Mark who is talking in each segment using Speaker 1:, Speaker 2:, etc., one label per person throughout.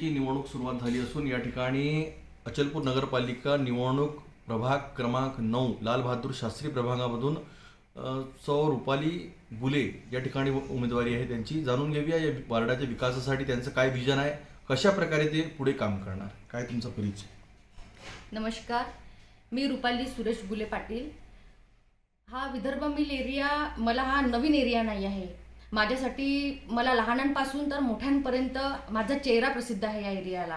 Speaker 1: नगरसेवेची निवडणूक सुरुवात झाली असून या ठिकाणी अचलपूर नगरपालिका निवडणूक प्रभाग क्रमांक नऊ लालबहादूर शास्त्री प्रभागामधून सौ रुपाली बुले या ठिकाणी उमेदवारी आहे त्यांची. जाणून घेऊया या वार्डाच्या विकासासाठी त्यांचं काय विजन आहे कशा प्रकारे ते पुढे काम करणार? काय तुमचा परिचय?
Speaker 2: नमस्कार. मी रुपाली सुरेश बुले पाटील. हा विदर्भ मिल एरिया मला हा नवीन एरिया नाही आहे. माझ्यासाठी मला लहानांपासून तर मोठ्यांपर्यंत माझा चेहरा प्रसिद्ध आहे या एरियाला.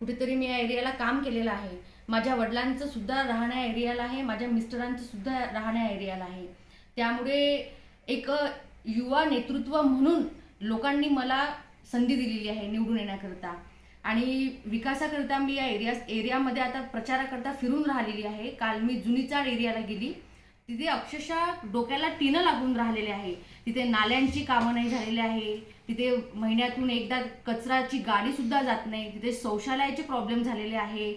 Speaker 2: कुठेतरी मी या एरियाला काम केलेलं आहे. माझ्या वडिलांचं सुद्धा राहण्या एरियाला आहे. माझ्या मिस्टरांचं सुद्धा राहण्या एरियाला आहे. त्यामुळे एक युवा नेतृत्व म्हणून लोकांनी मला संधी दिलेली आहे निवडून येण्याकरता. आणि विकासाकरिता मी या एरिया एरियामध्ये आता प्रचाराकरता फिरून राहिलेली आहे. काल मी जुनी चाळ एरियाला गेली. तिथे अक्षरशः डोक्याला टीनं लागून राहिलेले आहे. तिथे नाल्यांची कामं नाही झालेली आहे. तिथे महिन्यातून एकदा कचराची गाडी सुद्धा जात नाही. तिथे शौचालयाचे प्रॉब्लेम झालेले आहे.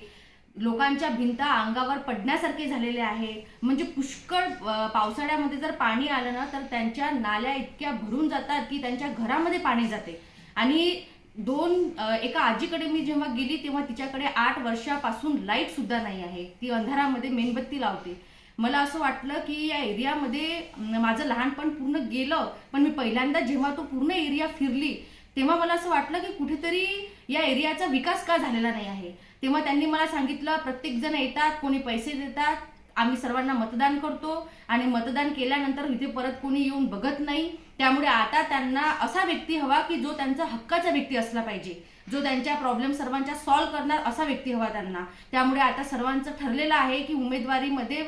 Speaker 2: लोकांच्या भिंता अंगावर पडण्यासारखे झालेले आहे. म्हणजे पुष्कळ पावसाळ्यामध्ये जर पाणी आलं ना तर त्यांच्या नाल्या इतक्या भरून जातात की त्यांच्या घरामध्ये पाणी जाते. आणि दोन एका आजीकडे मी जेव्हा गेली तेव्हा तिच्याकडे आठ वर्षापासून लाइट सुद्धा नाही आहे. ती अंधारामध्ये मेणबत्ती लावते. मला असं वाटलं की या एरियामध्ये माझं लहानपण पूर्ण गेलं पण मी पहिल्यांदा जेव्हा तो पूर्ण एरिया फिरली तेव्हा मला असं वाटलं की कुठेतरी या एरियाचा विकास का झालेला नाही आहे? तेव्हा त्यांनी मला सांगितलं प्रत्येक जण येतात कोणी पैसे देतात आम्ही सर्वांना मतदान करतो आणि मतदान केल्यानंतर इथे परत कोणी येऊन बघत नाही. त्यामुळे आता त्यांना असा व्यक्ती हवा की जो त्यांचा हक्काचा व्यक्ती असला पाहिजे. जो त्यांच्या प्रॉब्लेम सर्वांच्या सॉल्व्ह करणार असा व्यक्ती हवा त्यांना. त्यामुळे आता सर्वांचं ठरलेलं आहे की उमेदवारीमध्ये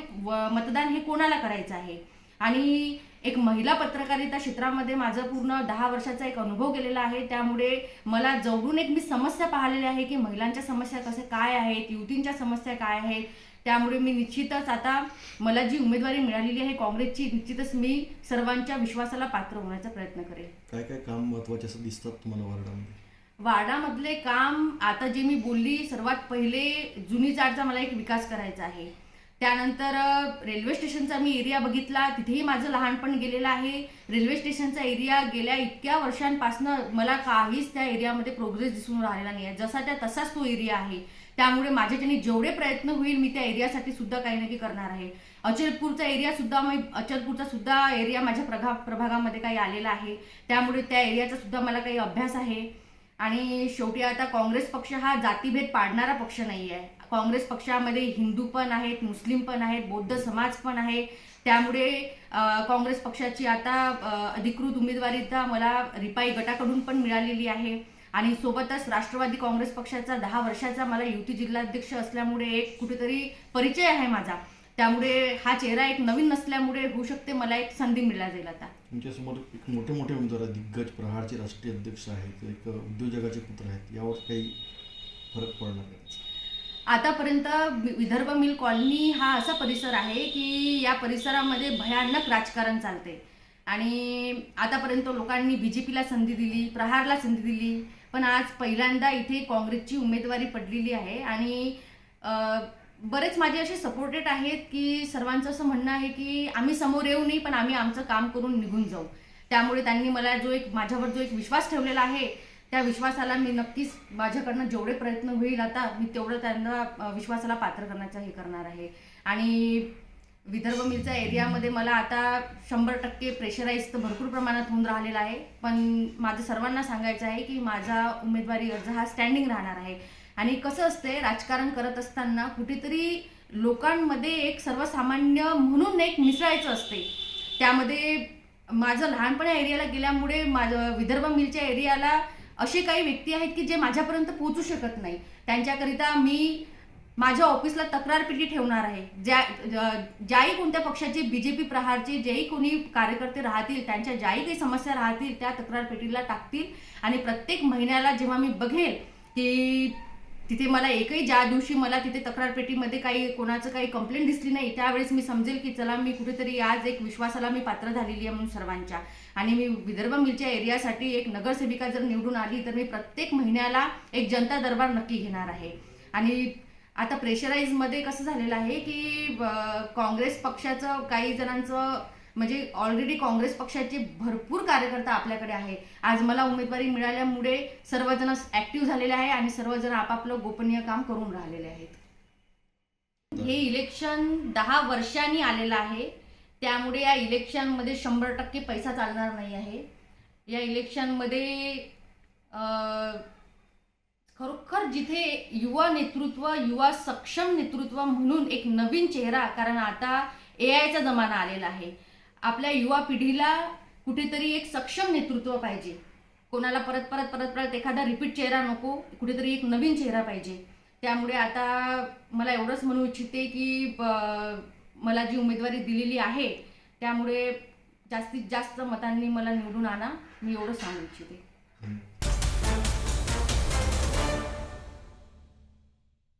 Speaker 2: मतदान हे कोणाला करायचं आहे? आणि एक महिला पत्रकारिता क्षेत्रामध्ये माझं पूर्ण दहा वर्षाचा एक अनुभव गेलेला आहे. त्यामुळे मला जवळून एक मी समस्या पाहिलेल्या आहे की महिलांच्या समस्या कशा काय आहेत युवतींच्या समस्या काय आहेत त्यामुळे मी निश्चितच आता मला जी उमेदवारी मिळालेली आहे काँग्रेसची निश्चितच मी सर्वांच्या विश्वासाला पात्र होण्याचा प्रयत्न करेन
Speaker 1: काय काय काम महत्त्वाचे असं दिसतात तुम्हाला वार्डामध्ये?
Speaker 2: वाडामधले काम आता जे मी बोलली सर्वात पहिले जुनी चाडचा मला एक विकास करायचा आहे. त्यानंतर रेल्वे स्टेशनचा मी एरिया बघितला. तिथेही माझं लहानपण गेलेलं आहे. रेल्वे स्टेशनचा एरिया गेल्या इतक्या वर्षांपासनं मला काहीच त्या एरियामध्ये प्रोग्रेस दिसून राहिला नाही आहे. जसा त्या तसाच तो एरिया आहे. त्यामुळे माझ्याच्याने जेवढे प्रयत्न होईल मी त्या एरियासाठी सुद्धा काही ना काही करणार आहे. अचलपूरचा एरिया सुद्धा मी अचलपूरचा सुद्धा एरिया माझ्या प्रभा प्रभागामध्ये काही आलेला आहे. त्यामुळे त्या एरियाचा सुद्धा मला काही अभ्यास आहे. आणि शेवटी आता काँग्रेस पक्ष हा जातीभेद पाडणारा पक्ष नाही आहे काँग्रेस पक्षामध्ये हिंदू पण आहेत मुस्लिम पण आहेत बौद्ध समाज पण आहे. त्यामुळे काँग्रेस पक्षाची आता अधिकृत उमेदवारीता मला रिपाई गटाकडून पण मिळालेली आहे. आणि सोबतच राष्ट्रवादी काँग्रेस पक्षाचा दहा वर्षाचा मला युती जिल्हाध्यक्ष असल्यामुळे एक कुठेतरी परिचय आहे माझा. त्यामुळे हा चेहरा एक नवीन नसल्यामुळे होऊ शकते मला एक संधी मिळाला जाईल आता.
Speaker 1: तुमच्यासमोर एक मोठे मोठे उमेदवार आहेत. दिग्गज प्रहारचे राष्ट्रीय अध्यक्ष आहेत एक उद्योजकाचे पुत्र आहेत. यावर काही फरक पडणार नाही.
Speaker 2: आतापर्यंत वि- विदर्भ मिल कॉलनी हा असा परिसर आहे की या परिसरामध्ये भयानक राजकारण चालते. आणि आतापर्यंत लोकांनी बी जे पीला संधी दिली प्रहारला संधी दिली पण आज पहिल्यांदा इथे काँग्रेसची उमेदवारी पडलेली आहे. आणि बरेच माझे असे सपोर्टेड आहेत की सर्वांचं असं म्हणणं आहे की आम्ही समोर येऊ नाही पण आम्ही आमचं काम करून निघून जाऊ. त्यामुळे त्यांनी मला जो एक माझ्यावर जो एक विश्वास ठेवलेला आहे त्या विश्वासाला मी नक्कीच माझ्याकडनं जेवढे प्रयत्न होईल आता मी तेवढं त्यांना विश्वासाला पात्र करण्याचा हे करणार आहे. आणि विदर्भ मिलच्या एरियामध्ये मला आता शंभर टक्के प्रेशराईज तर भरपूर प्रमाणात होऊन राहिलेला आहे. पण माझं सर्वांना सांगायचं आहे की माझा उमेदवारी अर्ज हा स्टँडिंग राहणार आहे. आणि कसं असते राजकारण करत असताना कुठेतरी लोकांमध्ये एक सर्वसामान्य म्हणून एक मिसळायचं असते त्यामध्ये माझं लहानपणी एरियाला गेल्यामुळे माझं विदर्भ मिलच्या एरियाला असे काही व्यक्ती आहेत की जे माझ्यापर्यंत पोहोचू शकत नाही. त्यांच्याकरिता मी माझ्या ऑफिसला तक्रार पेटी ठेवणार आहे. ज्या ज्याही कोणत्या पक्षाचे बी जे पी प्रहारचे जेही कोणी कार्यकर्ते राहतील त्यांच्या ज्याही काही समस्या राहतील त्या तक्रार पेटीला टाकतील. आणि प्रत्येक महिन्याला जेव्हा मी बघेल की तिथे मला एकही ज्या दिवशी मला तिथे तक्रार पेटीमध्ये काही कोणाचं काही कंप्लेंट दिसली नाही त्यावेळेस मी समजेल की चला मी कुठेतरी आज एक विश्वासाला मी पात्र झालेली आहे म्हणून सर्वांच्या. आणि मी विदर्भ मिलच्या एरियासाठी एक नगरसेविका जर निवडून आली तर मी प्रत्येक महिन्याला एक जनता दरबार नक्की घेणार आहे. आणि आता प्रेशराईजमध्ये कसं झालेलं आहे की काँग्रेस पक्षाचं काही जणांचं म्हणजे ऑलरेडी काँग्रेस पक्षाचे भरपूर कार्यकर्ता आपल्याकडे आहे. आज मला उमेदवारी मिळाल्यामुळे सर्वजण ऍक्टिव्ह झालेले आहे आणि सर्वजण आपापलं गोपनीय काम करून राहिलेले आहेत. हे इलेक्शन दहा वर्षांनी आलेलं आहे. त्यामुळे या इलेक्शनमध्ये शंभर टक्के पैसा चालणार नाही आहे. या इलेक्शनमध्ये खरोखर जिथे युवा नेतृत्व युवा सक्षम नेतृत्व म्हणून एक नवीन चेहरा कारण आता ए आयचा जमाना आलेला आहे. आपल्या युवा पिढीला कुठेतरी एक सक्षम नेतृत्व पाहिजे. कोणाला परत परत परत परत एखादा रिपीट चेहरा नको कुठेतरी एक नवीन चेहरा पाहिजे. त्यामुळे आता मला एवढंच म्हणू इच्छिते की ब- मला जी उमेदवारी दिलेली आहे त्यामुळे जास्तीत जास्त मतांनी मला निवडून आणा. मी एवढं सांगू इच्छिते.